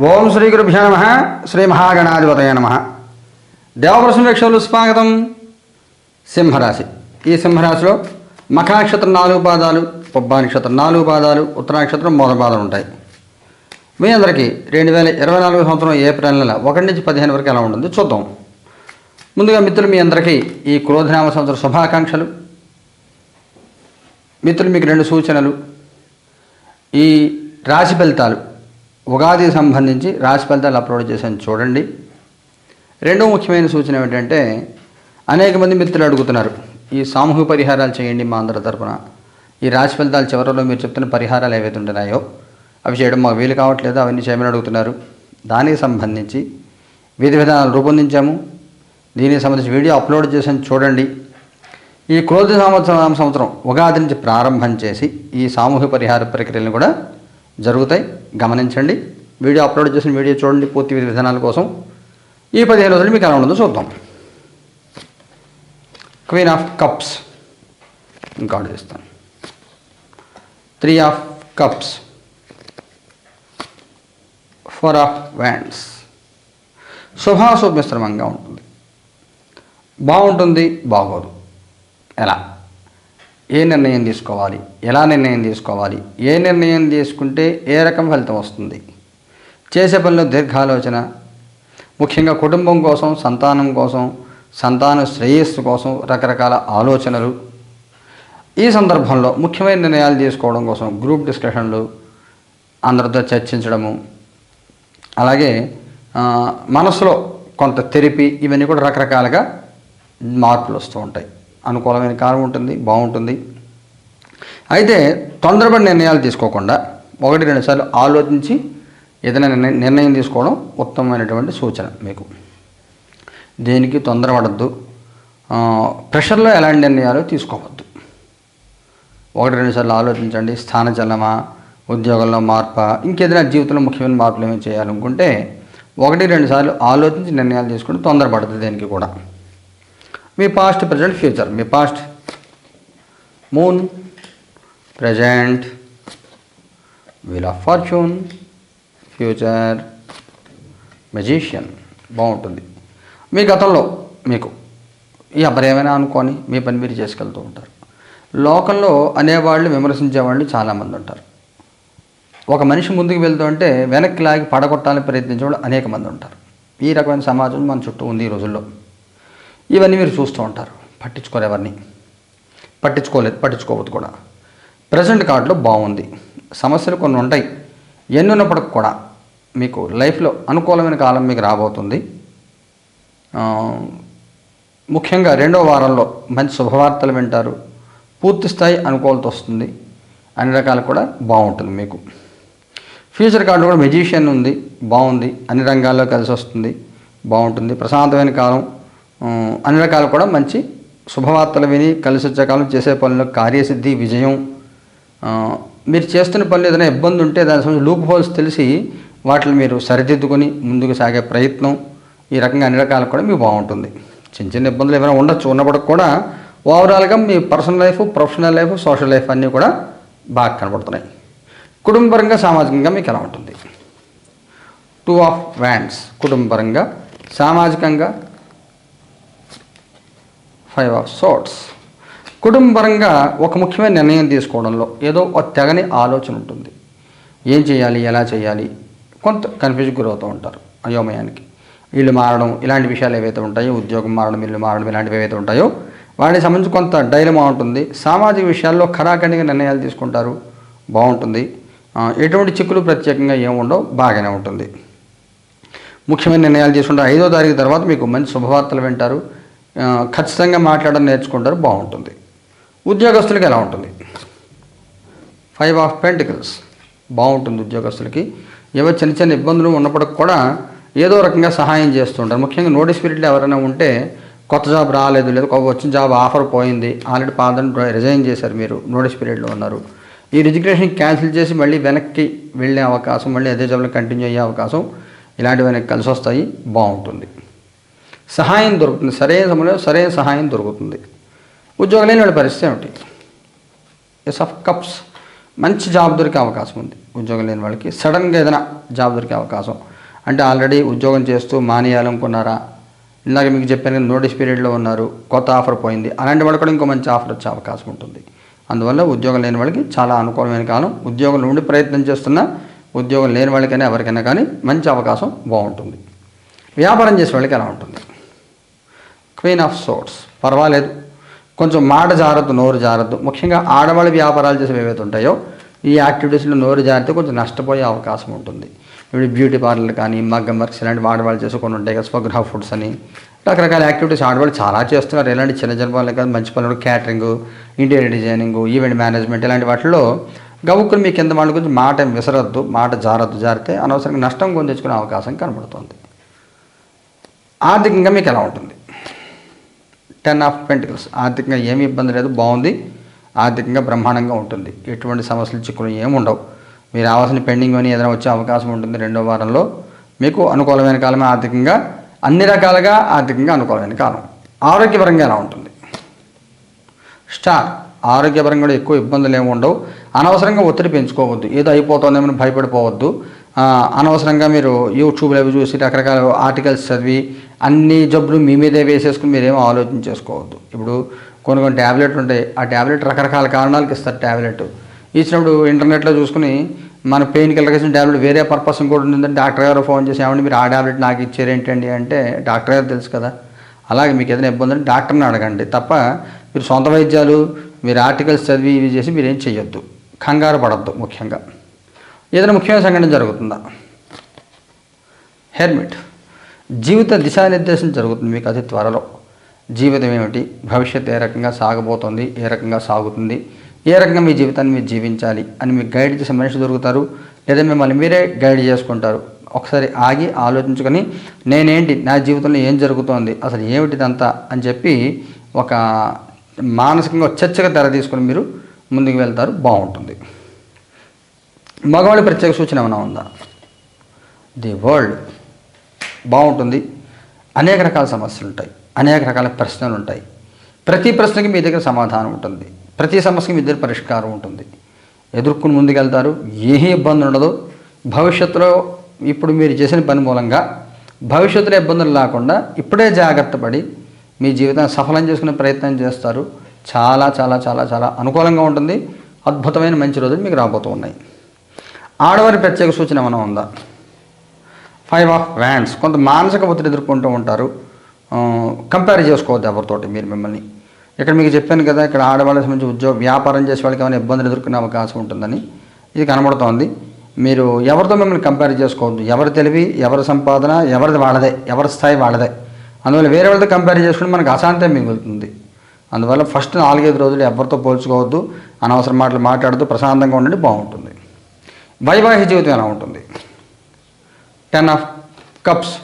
ఓం శ్రీ గురుభ్య నమ. శ్రీ మహాగణాధిపతయ నమ. దేవప్రసం వీక్షకులు స్వాగతం. సింహరాశి. ఈ సింహరాశిలో మఖనక్షత్రం నాలుగు పాదాలు పబ్బా నక్షత్రం నాలుగు పాదాలు ఉత్తరాక్షత్రం మూడు పాదాలు ఉంటాయి. మీ అందరికీ రెండు వేల ఇరవై నాలుగు సంవత్సరం ఏప్రిల్ నెల ఒకటి నుంచి పదిహేను వరకు ఎలా ఉంటుంది చూద్దాం. ముందుగా మిత్రులు మీ అందరికీ ఈ క్రోధనామ సంవత్సర శుభాకాంక్షలు. మిత్రులు మీకు రెండు సూచనలు. ఈ రాశి ఫలితాలు. ఉగాది సంబంధించి రాశి ఫలితాలు అప్లోడ్ చేశాను చూడండి. రెండో ముఖ్యమైన సూచన ఏమిటంటే అనేక మంది మిత్రులు అడుగుతున్నారు ఈ సామూహిక పరిహారాలు చేయండి మా అందరి తరపున. ఈ రాశి ఫలితాలు చివరిలో మీరు చెప్తున్న పరిహారాలు ఏవైతే ఉంటున్నాయో అవి చేయడం మాకు వీలు కావట్లేదు అవన్నీ చేయమని అడుగుతున్నారు. దానికి సంబంధించి విధి విధానాలు రూపొందించాము. దీనికి సంబంధించి వీడియో అప్లోడ్ చేసాను చూడండి. ఈ క్రోధ సంవత్సరం సంవత్సరం ఉగాది నుంచి ప్రారంభం చేసి ఈ సామూహిక పరిహార ప్రక్రియలను కూడా జరుగుతాయి. గమనించండి. వీడియో అప్లోడ్ చేసిన వీడియో చూడండి పూర్తి విధానాల కోసం. ఈ పదిహేను రోజులు మీకు ఎలా ఉండదో చూద్దాం. క్వీన్ ఆఫ్ కప్స్ ఇంకా చేస్తాను. Three of cups four of wands శుభాశుభ మిశ్రమంగా ఉంటుంది. బాగుంటుంది బాగోదు. ఏ నిర్ణయం తీసుకోవాలి? ఎలా నిర్ణయం తీసుకోవాలి? ఏ నిర్ణయం తీసుకుంటే ఏ రకం ఫలితం వస్తుంది? చేసే పనిలో దీర్ఘాలోచన ముఖ్యంగా కుటుంబం కోసం సంతానం కోసం సంతాన శ్రేయస్సు కోసం రకరకాల ఆలోచనలు. ఈ సందర్భంలో ముఖ్యమైన నిర్ణయాలు తీసుకోవడం కోసం గ్రూప్ డిస్కషన్లు అందరితో చర్చించడము అలాగే మనసులో కొంత తెరిపి ఇవన్నీ కూడా రకరకాలుగా మార్పులు వస్తూ ఉంటాయి. అనుకూలమైన కాలం ఉంటుంది బాగుంటుంది. అయితే తొందరపడి నిర్ణయాలు తీసుకోకుండా ఒకటి రెండు సార్లు ఆలోచించి ఏదైనా నిర్ణయం నిర్ణయం తీసుకోవడం ఉత్తమమైనటువంటి సూచన మీకు. దేనికి తొందరపడద్దు. ప్రెషర్లో ఎలాంటి నిర్ణయాలు తీసుకోవద్దు. ఒకటి రెండు సార్లు ఆలోచించండి. స్థానచలమా ఉద్యోగంలో మార్పా ఇంకేదైనా జీవితంలో ముఖ్యమైన మార్పులు ఏమైనా చేయాలనుకుంటే ఒకటి రెండు సార్లు ఆలోచించి నిర్ణయాలు తీసుకుంటే తొందరపడుతుంది దేనికి కూడా. మీ past present future me past moon present wheel of fortune future magician బాగుంటుంది. మీ గతంలో మీకు ఈ అబ్బాయి ఏమైనా అనుకొని మీ పని మీరు చేసుకెళ్తూ ఉంటారు. లోకంలో అనేవాళ్ళు విమర్శించేవాళ్ళు చాలామంది ఉంటారు. ఒక మనిషి ముందుకు వెళ్తుంటే వెనక్కి లాగి పడగొట్టాలని ప్రయత్నించే వాళ్ళు అనేక మంది ఉంటారు. ఈ రకమైన సమాజం మన చుట్టూ ఉంది ఈ రోజుల్లో. ఇవన్నీ మీరు చూస్తూ ఉంటారు. పట్టించుకోరు ఎవరిని పట్టించుకోలేదు పట్టించుకోవద్దు కూడా. ప్రజెంట్ కార్డులో బాగుంది సమస్యలు కొన్ని ఉంటాయి. ఎన్ని ఉన్నప్పటికి కూడా మీకు లైఫ్లో అనుకూలమైన కాలం మీకు రాబోతుంది. ముఖ్యంగా రెండో వారంలో మంచి శుభవార్తలు వింటారు. పూర్తి స్థాయి అనుకూలత వస్తుంది. అన్ని రకాలు కూడా బాగుంటుంది మీకు. ఫ్యూచర్ కార్డు కూడా మెజిషియన్ ఉంది. బాగుంది అన్ని రంగాల్లో కలిసి వస్తుంది. బాగుంటుంది ప్రశాంతమైన కాలం. అన్ని రకాలు కూడా మంచి శుభవార్తలు విని కలిసి వచ్చే కాలం చేసే పనుల్లో కార్యసిద్ధి విజయం. మీరు చేస్తున్న పనులు ఏదైనా ఇబ్బంది ఉంటే దాని సంబంధించి లూప్ హోల్స్ తెలిసి వాటిని మీరు సరిదిద్దుకొని ముందుకు సాగే ప్రయత్నం. ఈ రకంగా అన్ని రకాలు కూడా మీకు బాగుంటుంది. చిన్న చిన్న ఇబ్బందులు ఏమైనా ఉండొచ్చు ఉన్నప్పటికి కూడా ఓవరాల్గా మీ personal life professional life social life అన్నీ కూడా బాగా కనబడుతున్నాయి. కుటుంబపరంగా సామాజికంగా మీకు ఎలా ఉంటుంది? టూ ఆఫ్ వ్యాండ్స్ కుటుంబపరంగా సామాజికంగా ఫైవ్ ఆఫ్ సోట్స్ కుటుంబపరంగా ఒక ముఖ్యమైన నిర్ణయం తీసుకోవడంలో ఏదో ఒక తెగని ఆలోచన ఉంటుంది. ఏం చేయాలి? ఎలా చేయాలి? కొంత కన్ఫ్యూజ్ గురవుతూ ఉంటారు అయోమయానికి. ఇల్లు మారడం ఇలాంటి విషయాలు ఏవైతే ఉంటాయో ఉద్యోగం మారడం ఇల్లు మారడం ఇలాంటివి ఏవైతే ఉంటాయో వాటికి సంబంధించి కొంత డైలమా ఉంటుంది. సామాజిక విషయాల్లో ఖరాఖండిగా నిర్ణయాలు తీసుకుంటారు. బాగుంటుంది. ఎటువంటి చిక్కులు ప్రత్యేకంగా ఏముండవు బాగానే ఉంటుంది. ముఖ్యమైన నిర్ణయాలు తీసుకుంటారు ఐదో తారీఖు తర్వాత మీకు మంచి శుభవార్తలు వింటారు. ఖచ్చితంగా మాట్లాడడం నేర్చుకుంటారు బాగుంటుంది. ఉద్యోగస్తులకి ఎలా ఉంటుంది? ఫైవ్ ఆఫ్ పెంటికల్స్ బాగుంటుంది ఉద్యోగస్తులకి. ఏవో చిన్న చిన్న ఇబ్బందులు ఉన్నప్పటికి కూడా ఏదో రకంగా సహాయం చేస్తుంటారు. ముఖ్యంగా నోటీస్ పీరియడ్లో ఎవరైనా ఉంటే కొత్త జాబ్ రాలేదు లేదా వచ్చిన జాబ్ ఆఫర్ పోయింది ఆల్రెడీ పాదం రిజైన్ చేశారు మీరు నోటీస్ పీరియడ్లో ఉన్నారు. ఈ రిజిగ్నేషన్ క్యాన్సిల్ చేసి మళ్ళీ వెనక్కి వెళ్ళే అవకాశం మళ్ళీ అదే జాబ్లో కంటిన్యూ అయ్యే అవకాశం ఇలాంటివన్నీ కలిసి వస్తాయి బాగుంటుంది. సహాయం దొరుకుతుంది సరైన సమయంలో సరైన సహాయం దొరుకుతుంది. ఉద్యోగం లేని వాళ్ళ పరిస్థితి ఏమిటి? ఎస్ ఆఫ్ కప్స్ మంచి జాబ్ దొరికే అవకాశం ఉంది. ఉద్యోగం లేని వాళ్ళకి సడన్గా ఏదైనా జాబ్ దొరికే అవకాశం. అంటే ఆల్రెడీ ఉద్యోగం చేస్తూ మానేయాలనుకున్నారా? ఇందాక మీకు చెప్పాను నోటీస్ పీరియడ్లో ఉన్నారు కొత్త ఆఫర్ పోయింది. అలాంటి వాళ్ళు కూడా ఇంకో మంచి ఆఫర్ వచ్చే అవకాశం ఉంటుంది. అందువల్ల ఉద్యోగం లేని వాళ్ళకి చాలా అనుకూలమైన కాలం. ఉద్యోగం నుండి ప్రయత్నం చేస్తున్న ఉద్యోగం లేని వాళ్ళకైనా ఎవరికైనా కానీ మంచి అవకాశం బాగుంటుంది. వ్యాపారం చేసే వాళ్ళకి ఎలా ఉంటుంది? Queen of swords. పర్వాలేదు. కొంచెం మాట జారద్దు నోరు జారద్దు. ముఖ్యంగా ఆడవాళ్ళ వ్యాపారాలు చేసేవి ఏవైతే ఉంటాయో ఈ యాక్టివిటీస్లో నోరు జారితే కొంచెం నష్టపోయే అవకాశం ఉంటుంది. ఇప్పుడు బ్యూటీ పార్లర్ కానీ మగ్గం వర్క్స్ ఇలాంటి ఆడవాళ్ళు చేసుకొని కొన్ని ఉంటాయి కదా స్వగ్రహ ఫుడ్స్ అని. రకరకాల యాక్టివిటీస్ ఆడవాళ్ళు చాలా చేస్తున్నారు. ఇలాంటి చిన్న చిన్న పనులు కాదు మంచి పనులు catering interior designing event management ఇలాంటి వాటిలో గవుక్కుని మీ కింద వాళ్ళ గురించి మాట విసరద్దు మాట జారద్దు జారితే అనవసరంగా నష్టం కొని అవకాశం కనబడుతుంది. ఆర్థికంగా మీకు ఎలా ఉంటుంది? టెన్ ఆఫ్ పెంటికల్స్ ఆర్థికంగా ఏమి ఇబ్బంది లేదు బాగుంది. ఆర్థికంగా బ్రహ్మాండంగా ఉంటుంది. ఎటువంటి సమస్యలు చిక్కులు ఏమి ఉండవు. మీరు రావాల్సిన పెండింగ్ అని ఏదైనా వచ్చే అవకాశం ఉంటుంది రెండో వారంలో. మీకు అనుకూలమైన కాలమే ఆర్థికంగా అన్ని రకాలుగా ఆర్థికంగా అనుకూలమైన కాలం. ఆరోగ్యపరంగా ఎలా ఉంటుంది? స్టార్ ఆరోగ్యపరంగా కూడా ఎక్కువ ఇబ్బందులు ఏమి ఉండవు. అనవసరంగా ఒత్తిడి పెంచుకోవద్దు. ఏదో అయిపోతుందేమని భయపడిపోవద్దు. అనవసరంగా మీరు యూట్యూబ్లో అవి చూసి రకరకాల ఆర్టికల్స్ చదివి అన్ని జబ్బులు మీ మీదే వేసేసుకుని మీరేం ఆలోచన చేసుకోవద్దు. ఇప్పుడు కొన్ని కొన్ని ట్యాబ్లెట్లు ఉంటాయి. ఆ ట్యాబ్లెట్ రకరకాల కారణాలకు ఇస్తారు ట్యాబ్లెట్ ఇచ్చినప్పుడు ఇంటర్నెట్లో చూసుకుని మన పెయిన్ కిల్లర్ ఇచ్చిన ట్యాబ్లెట్ వేరే పర్పస్ ఇంకోటి ఉందంటే డాక్టర్ గారు ఫోన్ చేసి ఏమంటే మీరు ఆ ట్యాబ్లెట్ నాకు ఇచ్చారేంటండి అంటే డాక్టర్ గారు తెలుసు కదా. అలాగే మీకు ఏదైనా ఇబ్బంది అంటే డాక్టర్ని అడగండి. తప్ప మీరు సొంత వైద్యాలు మీరు ఆర్టికల్స్ చదివి ఇవి చేసి మీరు ఏం చేయొద్దు కంగారు పడద్దు ముఖ్యంగా. ఏదైనా ముఖ్యమైన సంఘటన జరుగుతుందా? హెర్మిట్ జీవిత దిశానిర్దేశం జరుగుతుంది మీకు అతి త్వరలో. జీవితం ఏమిటి? భవిష్యత్తు ఏ రకంగా సాగబోతోంది? ఏ రకంగా సాగుతుంది? ఏ రకంగా మీ జీవితాన్ని మీరు జీవించాలి అని మీకు గైడ్ చేసే మనిషి దొరుకుతారు లేదా మిమ్మల్ని మీరే గైడ్ చేసుకుంటారు. ఒకసారి ఆగి ఆలోచించుకొని నేనేంటి? నా జీవితంలో ఏం జరుగుతోంది? అసలు ఏమిటిదంతా అని చెప్పి ఒక మానసికంగా చర్చగా తెర తీసుకొని మీరు ముందుకు వెళ్తారు. బాగుంటుంది. మగవాళ్ళ ప్రత్యేక సూచన ఏమైనా ఉందా? ది వరల్డ్ బాగుంటుంది. అనేక రకాల సమస్యలు ఉంటాయి. అనేక రకాల ప్రశ్నలు ఉంటాయి. ప్రతి ప్రశ్నకి మీ దగ్గర సమాధానం ఉంటుంది. ప్రతి సమస్యకి మీ దగ్గర పరిష్కారం ఉంటుంది. ఎదుర్కొని ముందుకెళ్తారు. ఏ ఇబ్బంది ఉండదు. భవిష్యత్తులో ఇప్పుడు మీరు చేసిన పని మూలంగా భవిష్యత్తులో ఇబ్బందులు లేకుండా ఇప్పుడే జాగ్రత్త పడి మీ జీవితాన్ని సఫలం చేసుకునే ప్రయత్నం చేస్తారు. చాలా చాలా చాలా చాలా అనుకూలంగా ఉంటుంది. అద్భుతమైన మంచి రోజులు మీకు రాబోతూ ఉన్నాయి. ఆడవారి ప్రత్యేక సూచన ఏమైనా ఉందా? ఫైవ్ ఆఫ్ వ్యాండ్స్ కొంత మానసిక ఒత్తిడి ఎదుర్కొంటూ ఉంటారు. కంపేర్ చేసుకోవద్దు ఎవరితోటి మీరు మిమ్మల్ని. ఇక్కడ మీకు చెప్పాను కదా ఇక్కడ ఆడవాళ్ళకి సంబంధించి ఉద్యోగ వ్యాపారం చేసే వాళ్ళకి ఏమైనా ఇబ్బందులు ఎదుర్కొనే అవకాశం ఉంటుందని. ఇది కనబడుతోంది. మీరు ఎవరితో మిమ్మల్ని కంపేర్ చేసుకోవద్దు. ఎవరి తెలివి ఎవరి సంపాదన ఎవరిది వాళ్ళదే ఎవరి స్థాయి వాళ్ళదే. అందువల్ల వేరే వాళ్ళతో కంపేర్ చేసుకుంటే మనకు అశాంతం మిగులుతుంది. అందువల్ల ఫస్ట్ నాలుగైదు రోజులు ఎవరితో పోల్చుకోవద్దు. అనవసర మాటలు మాట్లాడుతూ ప్రశాంతంగా ఉండండి బాగుంటుంది. వైవాహిక జీవితం ఎలా ఉంటుంది? టెన్ ఆఫ్ కప్స్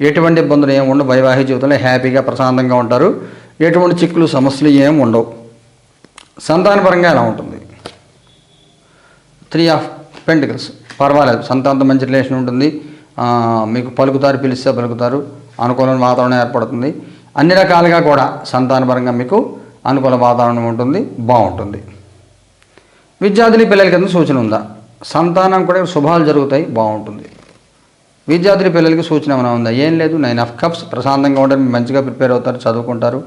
ఎటువంటి ఇబ్బందులు ఏమి ఉండవు. వైవాహిక జీవితంలో హ్యాపీగా ప్రశాంతంగా ఉంటారు. ఎటువంటి చిక్కులు సమస్యలు ఏమి ఉండవు. సంతానపరంగా ఎలా ఉంటుంది? త్రీ ఆఫ్ పెంటికల్స్ పర్వాలేదు. సంతానంతో మంచి రిలేషన్ ఉంటుంది. మీకు పలుకుతారు పిలిస్తే పలుకుతారు. అనుకూలమైన వాతావరణం ఏర్పడుతుంది. అన్ని రకాలుగా కూడా సంతానపరంగా మీకు అనుకూల వాతావరణం ఉంటుంది. బాగుంటుంది. విద్యార్థులు పిల్లలకి ఎంత సూచన ఉందా? సంతానం కూడా శుభాలు జరుగుతాయి బాగుంటుంది. విద్యార్థి పిల్లలకి సూచన ఏమైనా ఉందా? ఏం లేదు నైన్ ఆఫ్ కప్స్ ప్రశాంతంగా ఉండడం మంచిగా ప్రిపేర్ అవుతారు చదువుకుంటారు.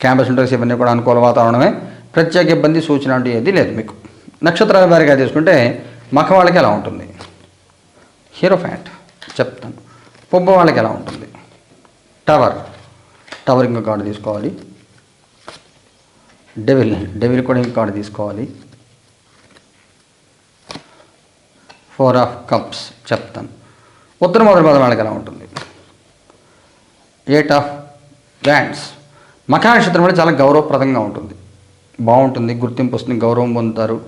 క్యాంపస్ ఇంటర్వ్యూస్ ఇవన్నీ కూడా అనుకూల వాతావరణమే. ప్రత్యేక ఇబ్బంది సూచన అంటూ ఏది లేదు మీకు. నక్షత్రాల వారిగా తీసుకుంటే మఖ వాళ్ళకి ఎలా ఉంటుంది? హీరో ఫ్యాంట్ చెప్తాను. పొబ్బ వాళ్ళకి ఎలా ఉంటుంది? టవర్ టవర్ ఇంకో కార్డు తీసుకోవాలి. డెవిల్ డెవిల్ కూడా ఇంకో కార్డు తీసుకోవాలి. ఫోర్ ఆఫ్ కప్స్ చెప్తాను ఉత్తర మొదటి పదం వాళ్ళకి ఎలా ఉంటుంది. ఎయిట్ ఆఫ్ వ్యాండ్స్ మకా నక్షత్రం అంటే చాలా గౌరవప్రదంగా ఉంటుంది. బాగుంటుంది గుర్తింపు వస్తుంది గౌరవం పొందుతారు.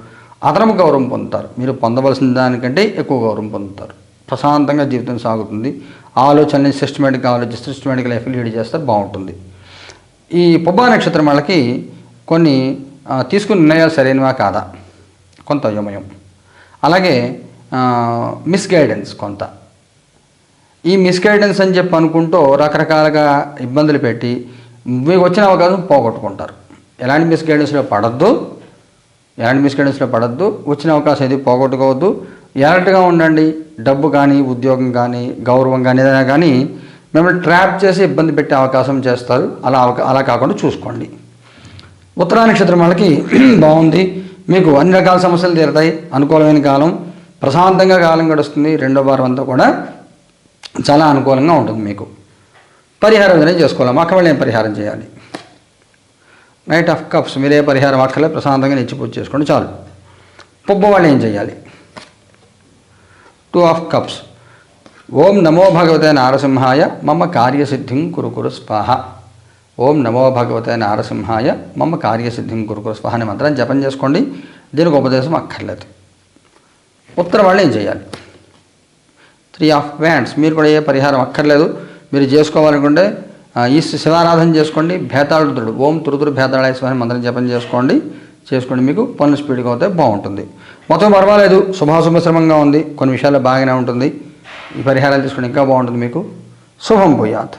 అదనపు గౌరవం పొందుతారు. మీరు పొందవలసిన దానికంటే ఎక్కువ గౌరవం పొందుతారు. ప్రశాంతంగా జీవితం సాగుతుంది. ఆలోచనని సిస్టమేటిక్గా ఆలోచిస్తే సిస్టమేటిక్ లైఫ్ లీడ్ చేస్తారు బాగుంటుంది. ఈ పుబ్బా నక్షత్రం వాళ్ళకి కొన్ని తీసుకున్న నిర్ణయాలు సరైనవా కాదా? కొంత అయోమయం. అలాగే మిస్గైడెన్స్ కొంత. ఈ మిస్గైడెన్స్ అని చెప్పి అనుకుంటూ రకరకాలుగా ఇబ్బందులు పెట్టి మీకు వచ్చిన అవకాశం పోగొట్టుకుంటారు. ఎలాంటి మిస్గైడెన్స్లో పడద్దు. ఎలాంటి మిస్గైడెన్స్లో పడద్దు. వచ్చిన అవకాశం ఏది పోగొట్టుకోవద్దు. ఎలర్ట్గా ఉండండి. డబ్బు కానీ ఉద్యోగం కానీ గౌరవం కానీ ఏదైనా కానీ మిమ్మల్ని ట్రాప్ చేసి ఇబ్బంది పెట్టే అవకాశం చేస్తారు. అలా అవకా- అలా కాకుండా చూసుకోండి. ఉత్తరా నక్షత్రం వాళ్ళకి బాగుంది. మీకు అన్ని రకాల సమస్యలు తీరుతాయి. అనుకూలమైన కాలం. ప్రశాంతంగా కాలం గడుస్తుంది రెండో వారం అంతా కూడా చాలా అనుకూలంగా ఉంటుంది మీకు. పరిహారం ఏదైనా చేసుకోవాలి. మాకు వాళ్ళు ఏం పరిహారం చేయాలి? నైట్ ఆఫ్ కప్స్ మీరే పరిహారం అక్కలే ప్రశాంతంగా నిచ్చి పూజ చేసుకోండి చాలు. పుబ్బ వాళ్ళు ఏం చేయాలి? Two of cups. ఓం నమో భగవతే నారసింహాయ మమ కార్యసిద్ధిం కురుకురు స్వాహ. ఓం నమో భగవతే నారసింహాయ మమ కార్యసిద్ధిం కురుకురు స్వాహ అనే మంత్రం జపం చేసుకోండి. దీనికి ఉపదేశం అక్కర్లేదు. ఉత్తరం వాళ్ళు ఏం చేయాలి? త్రీ ఆఫ్ వ్యాండ్స్ మీరు కూడా ఏ పరిహారం అక్కర్లేదు. మీరు చేసుకోవాలనుకుంటే ఆ, ఈ శివారాధన చేసుకోండి. భేతాళుతుడు ఓం తురుతురు స్వామి మంత్రం జపం చేసుకోండి. చేసుకోండి. మీకు పనులు స్పీడ్గా అవుతే బాగుంటుంది. మొత్తం పర్వాలేదు. శుభాశుభశ్రమంగా ఉంది. కొన్ని విషయాల్లో బాగానే ఉంటుంది. ఈ పరిహారాలు తీసుకుని ఇంకా బాగుంటుంది మీకు. శుభం పోయాత్